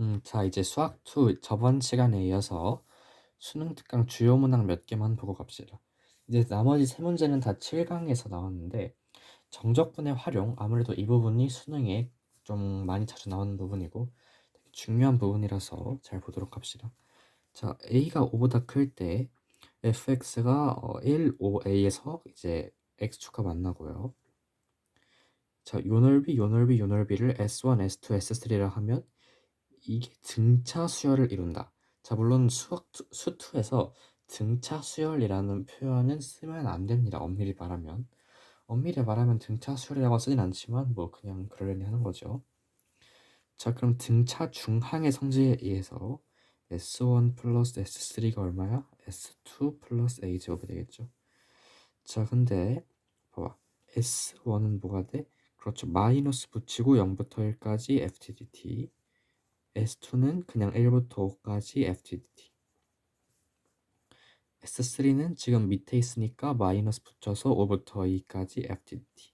음, 자, 이제 수학 2 저번 시간에 이어서 수능 특강 주요 문항 몇 개만 보고 갑시다. 이제 나머지 세 문제는 다 7강에서 나왔는데 정적분의 활용 아무래도 이 부분이 수능에 좀 많이 자주 나오는 부분이고 되게 중요한 부분이라서 잘 보도록 합시다. 자, a가 5보다 클 때 fx가 어, 1, 5a에서 이제 x축과 만나고요. 자, 요 넓이, 요 넓이, 요 넓이를 s1, s2, s3라 하면 이게 등차 수열을 이룬다. 자, 물론 수학 수2에서 등차 수열이라는 표현은 쓰면 안 됩니다. 엄밀히 말하면. 엄밀히 말하면 등차 수열이라고 쓰진 않지만 뭐 그냥 그러려니 하는 거죠. 자, 그럼 등차 중항의 성질에 의해서 S1 플러스 S3가 얼마야? S2 플러스 A제곱이 되겠죠. 자, 근데 봐봐. S1은 뭐가 돼? 그렇죠. 마이너스 붙이고 0부터 1까지 FTDT S2는 그냥 1부터 5까지 FTDT S3는 지금 밑에 있으니까 마이너스 붙여서 5부터 2까지 FTDT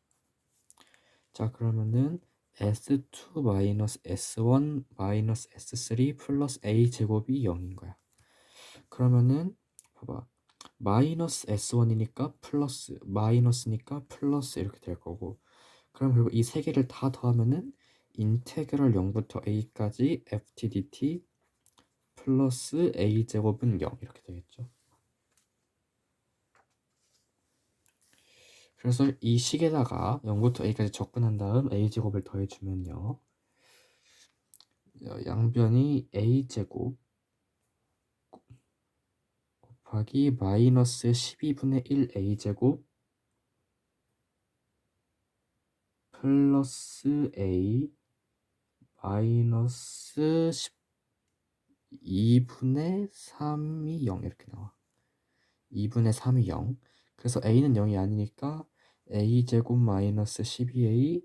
자 그러면은 S2 마이너스 S1 마이너스 S3 플러스 A 제곱이 0인 거야. 그러면은 봐봐. 마이너스 S1이니까 플러스 마이너스니까 플러스 이렇게 될 거고. 그럼 그리고 이세 개를 다 더하면은 인테그럴 0부터 a까지 ftdt 플러스 a제곱은 0 이렇게 되겠죠. 그래서 이 식에다가 0부터 a까지 접근한 다음 a제곱을 더해 주면요. 양변이 a제곱 곱하기 마이너스 12분의 1 a제곱 플러스 a 마이너스 2분의 3이 0 이렇게 나와. 2분의 3이 0 그래서 a는 0이 아니니까 a제곱 마이너스 12a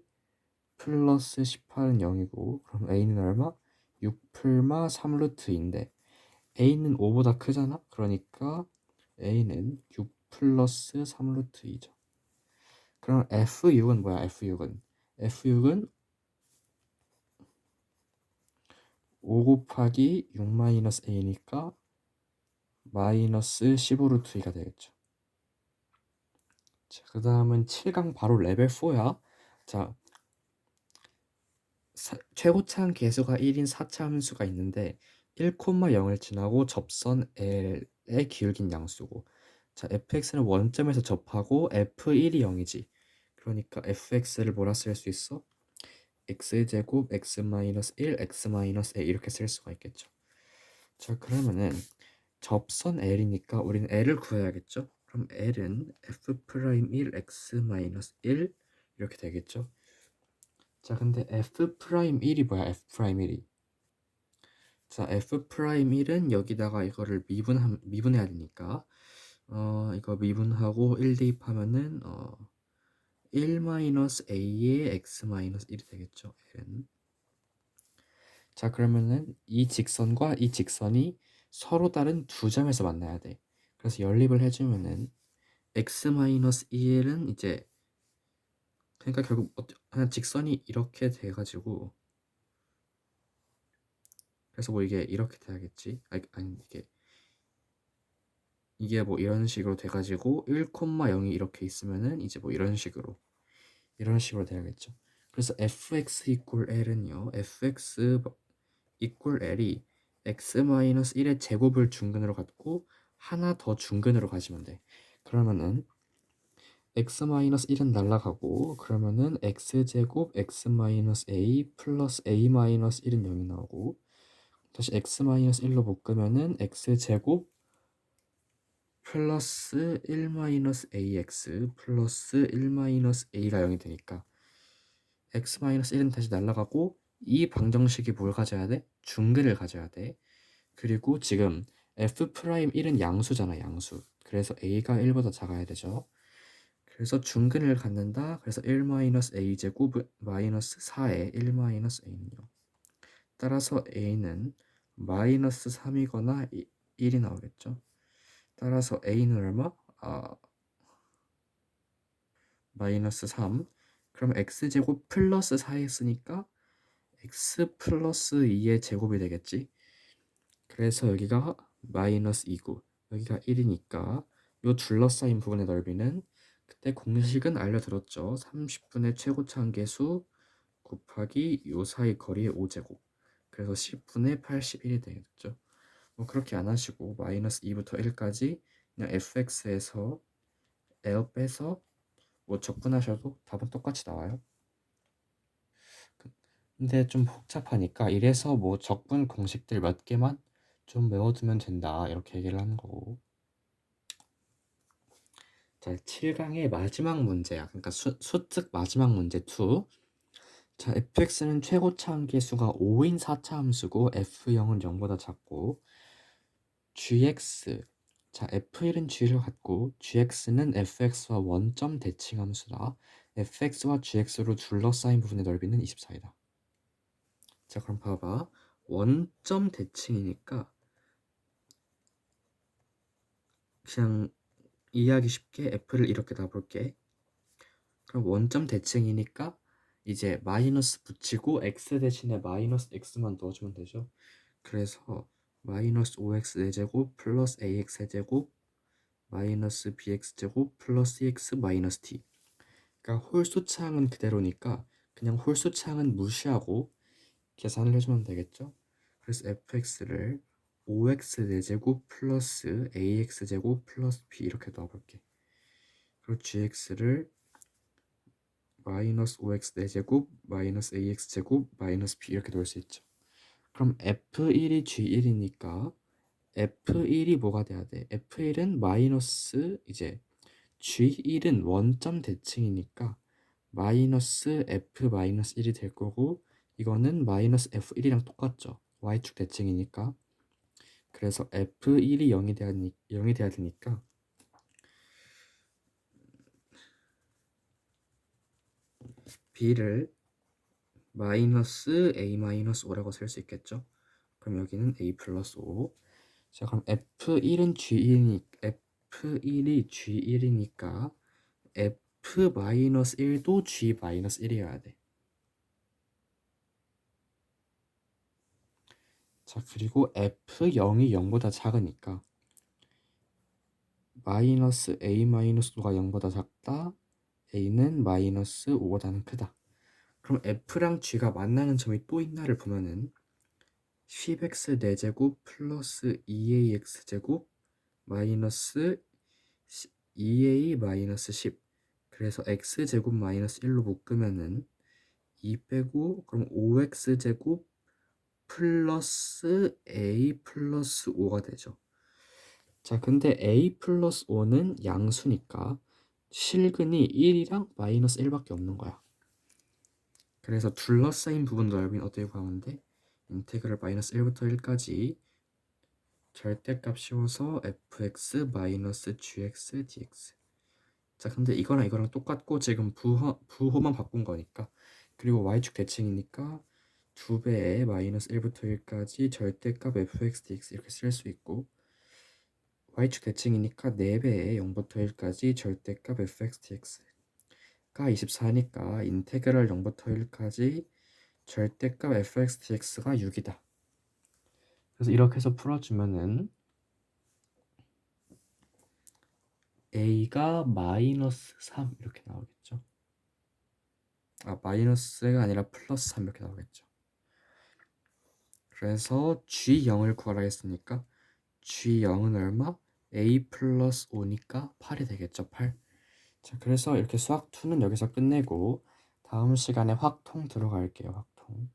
플러스 18은 0이고 그럼 a는 얼마? 6풀마 3루트인데 a는 5보다 크잖아? 그러니까 a는 6 플러스 3루트 2죠. 그럼 f6은 뭐야? F6은? F6은 5 곱하기 6 마이너스 a니까 마이너스 15루트 2가 되겠죠. 자, 그 다음은 7강 바로 레벨 4야. 자, 사, 최고차항 개수가 1인 4차 함수가 있는데 1,0을 지나고 접선 L의 기울긴 양수고 자, fx는 원점에서 접하고 f1이 0이지. 그러니까 fx를 뭐라 쓸 수 있어? X제곱 x-1 x-a 이렇게 쓸 수가 있겠죠. 자 그러면은 접선 L이니까 우리는 L을 구해야겠죠. 그럼 L은 f'1 x-1 이렇게 되겠죠. 자 근데 f'1이 뭐야 f'1이 자 f'1은 여기다가 이거를 미분 미분해야 되니까 어 이거 미분하고 1 대입하면은 어 1-a의 x-1이 되겠죠. n. 자 그러면은 이 직선과 이 직선이 서로 다른 두 점에서 만나야 돼. 그래서 연립을 해주면은 x-1은 이제 그러니까 결국 그냥 직선이 이렇게 돼가지고 그래서 뭐 이게 이렇게 돼야겠지? 아니, 아니 이게 이게 뭐 이런 식으로 돼가지고 1,0이 이렇게 있으면은 이제 뭐 이런 식으로 이런 식으로 돼야겠죠. 그래서 fx 이퀄 l은요. fx 이퀄 l이 x-1의 제곱을 중근으로 갖고 하나 더 중근으로 가시면 돼. 그러면은 x-1은 날라가고 그러면은 x제곱 x-a 플러스 a-1은 0이 나오고 다시 x-1로 묶으면은 x제곱 플러스 1-ax 플러스 1-a가 0이 되니까 x-1은 다시 날라가고 이 방정식이 뭘 가져야 돼? 중근을 가져야 돼. 그리고 지금 f'1은 양수잖아, 양수. 그래서 a가 1보다 작아야 되죠. 그래서 중근을 갖는다. 그래서 1-a 제곱 마이너스 4에 1-a는요. 따라서 a는 마이너스 3이거나 1이 나오겠죠. 따라서 a는 얼마? 아, 마이너스 3 그럼 x제곱 플러스 4 했으니까 x 플러스 2의 제곱이 되겠지. 그래서 여기가 마이너스 2고 여기가 1이니까 요 둘러싸인 부분의 넓이는 그때 공식은 알려들었죠. 30분의 최고차 한계수 곱하기 요 사이 거리의 5제곱 그래서 10분의 81이 되겠죠. 뭐 그렇게 안 하시고 마이너스 2부터 1까지 그냥 fx에서 L 빼서 뭐 적분하셔도 답은 똑같이 나와요. 근데 좀 복잡하니까 이래서 뭐 적분 공식들 몇 개만 좀 외워두면 된다 이렇게 얘기를 하는 거고. 자 7강의 마지막 문제야. 그러니까 수, 수특 마지막 문제 2 자, fx는 최고 차 함계수가 5인 4차 함수고 f0은 0보다 작고 gx 자 f1은 g를 갖고 gx는 fx와 원점 대칭 함수다. fx와 gx로 둘러싸인 부분의 넓이는 24이다. 자 그럼 봐봐 원점 대칭이니까 그냥 이해하기 쉽게 f를 이렇게 놔볼게. 그럼 원점 대칭이니까 이제 마이너스 붙이고 x 대신에 마이너스 x만 넣어주면 되죠. 그래서 마이너스 5x 4제곱 플러스 ax 세제곱 마이너스 bx 제곱 플러스 cx 마이너스 t 그러니까 홀수차항은 그대로니까 그냥 홀수차항은 무시하고 계산을 해주면 되겠죠. 그래서 fx를 5x 4제곱 플러스 ax 제곱 플러스 b 이렇게 넣어볼게. 그리고 gx를 마이너스 5x 4제곱 마이너스 ax 제곱 마이너스 b 이렇게 넣을 수 있죠. 그럼 f1이 g1이니까 f1이 뭐가 돼야 돼? f1은 마이너스 이제 g1은 원점 대칭이니까 마이너스 f 마이너스 1이 될 거고 이거는 마이너스 f1이랑 똑같죠. y축 대칭이니까 그래서 f1이 0이 돼야, 0이 돼야 되니까 b를 마이너스 a 마이너스 5라고 쓸 수 있겠죠. 그럼 여기는 a 플러스 5. 자 그럼 f1은 g1이 f1이 g1이니까 f 마이너스 1도 g 마이너스 1이어야 돼. 자 그리고 f0이 0보다 작으니까 마이너스 a 마이너스 5가 0보다 작다 a는 마이너스 5보다는 크다. 그럼 f랑 g가 만나는 점이 또 있나를 보면은 10x 4제곱 플러스 2ax 제곱 마이너스 2a 마이너스 10 그래서 x 제곱 마이너스 1로 묶으면은 2 빼고 그럼 5x 제곱 플러스 a 플러스 5가 되죠. 자 근데 a 플러스 5는 양수니까 실근이 1이랑 마이너스 1밖에 없는 거야. 그래서 둘러싸인 부분 넓이는 어떻게 구하는데 인테그럴 마이너스 1부터 1까지 절대값 씌워서 fx 마이너스 gx dx 자 근데 이거랑 이거랑 똑같고 지금 부호, 부호만 바꾼 거니까 그리고 y축 대칭이니까 두 배의 마이너스 1부터 1까지 절대값 fx dx 이렇게 쓸 수 있고 y축 대칭이니까 4배의 0부터 1까지 절대값 fx dx 가 24니까 인테그럴 0부터 1까지 절대값 fx dx가 6이다. 그래서 이렇게 해서 풀어주면은 a가 마이너스 3 이렇게 나오겠죠. 아 마이너스가 아니라 플러스 3 이렇게 나오겠죠. 그래서 g0을 구하라 했으니까 g0은 얼마? a 플러스 5니까 8이 되겠죠. 8. 자, 그래서 이렇게 수학 2는 여기서 끝내고 다음 시간에 확통 들어갈게요. 확통.